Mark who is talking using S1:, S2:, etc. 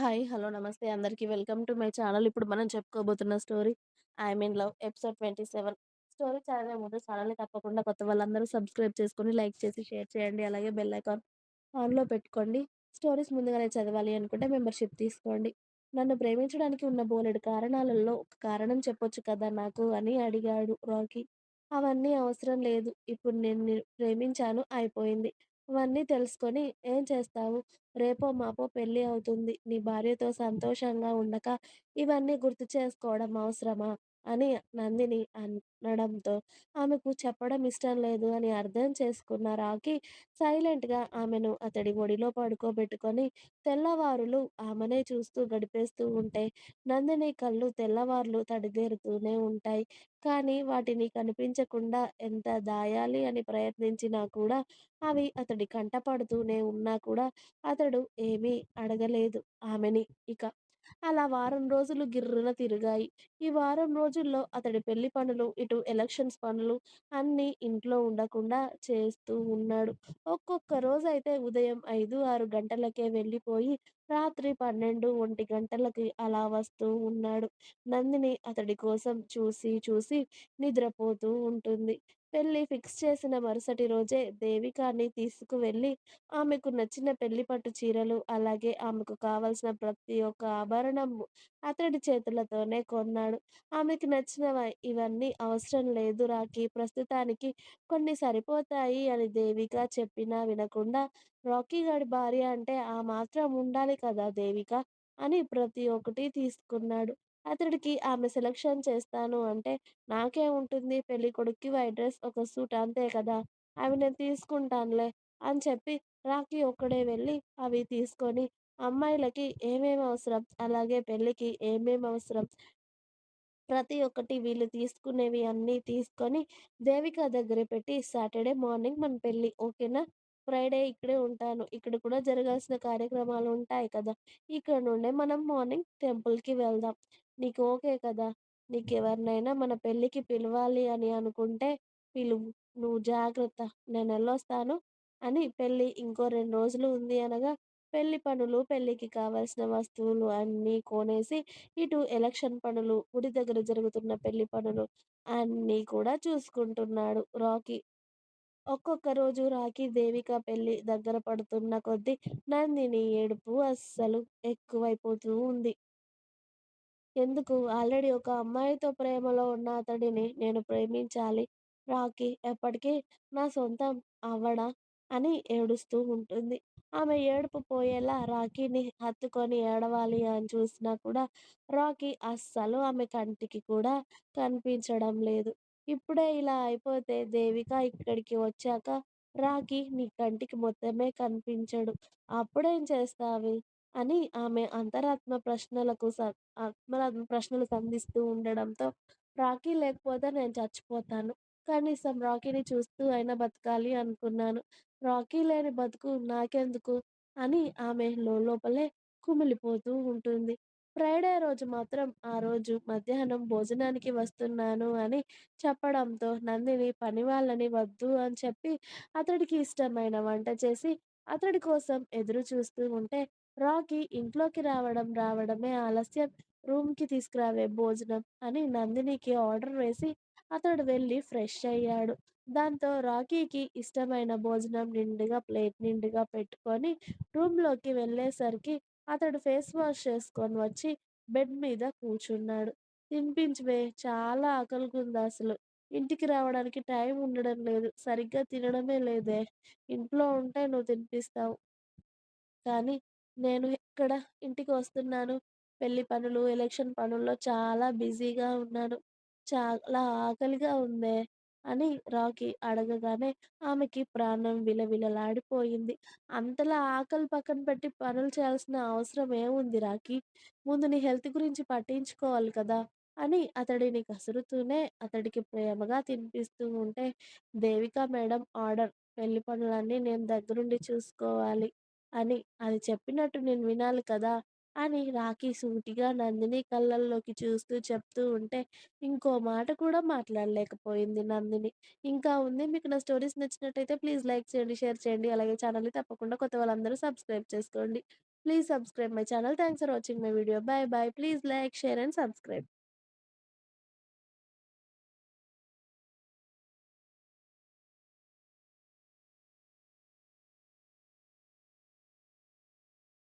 S1: Hi. Hello. నమస్తే అందరికీ welcome to my channel. ఇప్పుడు మనం చెప్పుకోబోతున్న story I mean love' episode 27 story చదివే ముందు ఛానల్‌ని తప్పకుండా కొత్త వాళ్ళందరూ సబ్స్క్రైబ్ చేసుకొని, లైక్ చేసి, షేర్ చేయండి. అలాగే బెల్ ఐకాన్ ఆన్‌లో పెట్టుకోండి. స్టోరీస్ ముందుగానే చదవాలి అనుకుంటే మెంబర్‌షిప్ తీసుకోండి. నన్ను ప్రేమించడానికి ఉన్న బోలెడు కారణాలలో ఒక కారణం చెప్పొచ్చు కదా నాకు అని అడిగాడు రాకీ. అవన్నీ అవసరం లేదు. ఇప్పుడు నేను ప్రేమించాను అయిపోయింది. అవన్నీ తెలుసుకొని ఏం చేస్తావు? రేపో మాపో పెళ్ళి అవుతుంది. నీ భార్యతో సంతోషంగా ఉండక ఇవన్నీ గుర్తు చేసుకోవడం అవసరమా? అని నందిని అనడంతో ఆమెకు చెప్పడం ఇష్టం లేదు అని అర్థం చేసుకున్న రాకీ సైలెంట్‌గా ఆమెను అతడి ఒడిలో పడుకోబెట్టుకొని తెల్లవారులు ఆమెనే చూస్తూ గడిపేస్తూ ఉంటే నందిని కళ్ళు తెల్లవార్లు తడిదేరుతూనే ఉంటాయి. కానీ వాటిని కనిపించకుండా ఎంత దాయాలి అని ప్రయత్నించినా కూడా అవి అతడి కంటపడుతూనే ఉన్నా కూడా అతడు ఏమీ అడగలేదు ఆమెని ఇక. అలా వారం రోజులు గిర్రున తిరిగాయి. ఈ వారం రోజుల్లో అతడి పెళ్ళి పనులు, ఇటు ఎలక్షన్స్ పనులు అన్నీ ఇంట్లో ఉండకుండా చేస్తూ ఉన్నాడు. ఒక్కొక్క రోజైతే ఉదయం 5, 6 గంటలకే వెళ్ళిపోయి రాత్రి 12, 1 గంటలకి అలా వస్తూ ఉన్నాడు. నందిని అతడి కోసం చూసి చూసి నిద్రపోతూ ఉంటుంది. పెళ్ళి ఫిక్స్ చేసిన మరుసటి రోజే దేవికాని తీసుకువెళ్ళి ఆమెకు నచ్చిన పెళ్ళి పట్టు చీరలు, అలాగే ఆమెకు కావాల్సిన ప్రతి ఒక్క ఆభరణం అతడి చేతులతోనే కొన్నాడు. ఆమెకు నచ్చినవి ఇవన్నీ అవసరం లేదు రాకీ ప్రస్తుతానికి కొన్ని సరిపోతాయి అని దేవిక చెప్పినా వినకుండా రాకీగాడి భార్య అంటే ఆ మాత్రం ఉండాలి కదా దేవిక అని ప్రతి ఒక్కటి తీసుకున్నాడు. అతడికి ఆమె సెలక్షన్ చేస్తాను అంటే నాకే ఉంటుంది పెళ్ళి కొడుక్కి వైట్ డ్రెస్, ఒక సూట్ అంతే కదా! అవి నేను తీసుకుంటానులే అని చెప్పి రాఖీ ఒక్కడే వెళ్ళి అవి తీసుకొని అమ్మాయిలకి ఏమేమి అవసరం, అలాగే పెళ్ళికి ఏమేమి అవసరం ప్రతి ఒక్కటి వీళ్ళు తీసుకునేవి అన్నీ తీసుకొని దేవిక దగ్గర పెట్టి సాటర్‌డే మార్నింగ్ మన పెళ్ళి ఓకేనా? ఫ్రైడే ఇక్కడే ఉంటాను. ఇక్కడ కూడా జరగాల్సిన కార్యక్రమాలు ఉంటాయి కదా! ఇక్కడ నుండే మనం మార్నింగ్ టెంపుల్‌కి వెళ్దాం. నీకు ఓకే కదా! నీకెవరినైనా మన పెళ్ళికి పిలవాలి అని అనుకుంటే పిలువు. నువ్వు జాగ్రత్త. నేనెళ్ళొస్తాను అని పెళ్ళి ఇంకో 2 రోజులు ఉంది అనగా పెళ్ళి పనులు, పెళ్ళికి కావాల్సిన వస్తువులు అన్నీ కొనేసి ఇటు ఎలక్షన్ పనులు, గుడి దగ్గర జరుగుతున్న పెళ్ళి పనులు అన్నీ కూడా చూసుకుంటున్నాడు రాకీ. ఒక్కొక్క రోజు రాకీ, దేవిక పెళ్ళి దగ్గర పడుతున్న కొద్దీ నందిని ఏడుపు అస్సలు ఎక్కువైపోతూ ఉంది. ఎందుకు? ఆల్రెడీ ఒక అమ్మాయితో ప్రేమలో ఉన్న అతడిని నేను ప్రేమించాలి. రాకీ ఎప్పటికీ నా సొంతం అవ్వడా? అని ఏడుస్తూ ఉంటుంది. ఆమె ఏడుపు పోయేలా రాకీని హత్తుకొని ఏడవాలి అని చూసినా కూడా రాకీ అస్సలు ఆమె కంటికి కూడా కనిపించడం లేదు. ఇప్పుడే ఇలా అయిపోతే దేవిక ఇక్కడికి వచ్చాక రాకీ నీ కంటికి మొత్తమే కనిపించడు. అప్పుడేం చేస్తావి? అని ఆమె అంతరాత్మ ప్రశ్నలకు స ఆత్మరాత్మ ప్రశ్నలు సంధిస్తూ ఉండడంతో రాకీ లేకపోతే నేను చచ్చిపోతాను. కనీసం రాకీని చూస్తూ అయినా బతకాలి అనుకున్నాను. రాకీ లేని బతుకు నాకెందుకు? అని ఆమె లోలోపలే కుమిలిపోతూ ఉంటుంది. ఫ్రైడే రోజు మాత్రం ఆ రోజు మధ్యాహ్నం భోజనానికి వస్తున్నాను అని చెప్పడంతో నందిని పని వాళ్ళని వద్దు అని చెప్పి అతడికి ఇష్టమైన వంట చేసి అతడి కోసం ఎదురు చూస్తూ ఉంటే రాకీ ఇంట్లోకి రావడం రావడమే ఆలస్యం. రూమ్‌కి తీసుకురావే భోజనం అని నందినికి ఆర్డర్ వేసి అతడు వెళ్ళి ఫ్రెష్ అయ్యాడు. దాంతో రాకీకి ఇష్టమైన భోజనం నిండుగా ప్లేట్ నిండుగా పెట్టుకొని రూమ్‌లోకి వెళ్ళేసరికి అతడు ఫేస్ వాష్ చేసుకొని వచ్చి బెడ్ మీద కూర్చున్నాడు. తినిపించవే చాలా ఆకలిగుందసలు. ఇంటికి రావడానికి టైం ఉండడం లేదు. సరిగ్గా తినడమే లేదే. ఇంట్లో ఉంటే నువ్వు తినిపిస్తావు. కానీ నేను ఇక్కడ ఇంటికి వస్తున్నాను. పెళ్ళి పనులు, ఎలక్షన్ పనుల్లో చాలా బిజీగా ఉన్నాను. చాలా ఆకలిగా ఉందే అని రాకీ అడగగానే ఆమెకి ప్రాణం విలవిలలాడిపోయింది. అంతలా ఆకలి పక్కన పెట్టి పనులు చేయాల్సిన అవసరం ఏముంది రాకీ? ముందు నీ హెల్త్ గురించి పట్టించుకోవాలి కదా! అని అతడిని కసురుతూనే అతడికి ప్రేమగా తినిపిస్తూ ఉంటే దేవిక మేడం ఆర్డర్ పెళ్ళి పనులన్నీ నేను దగ్గరుండి చూసుకోవాలి అని. అది చెప్పినట్టు నేను వినాలి కదా! అని రాఖీ సూటిగా నందిని కళ్ళల్లోకి చూస్తూ చెప్తూ ఉంటే ఇంకో మాట కూడా మాట్లాడలేకపోయింది నందిని. ఇంకా ఉంది. మీకు నా స్టోరీస్ నచ్చినట్టయితే ప్లీజ్ లైక్ చేయండి, షేర్ చేయండి. అలాగే ఛానల్‌ని తప్పకుండా కొత్త వాళ్ళందరూ సబ్స్క్రైబ్ చేసుకోండి. Please subscribe my channel. Thanks for watching my video. Bye bye please like, share and subscribe.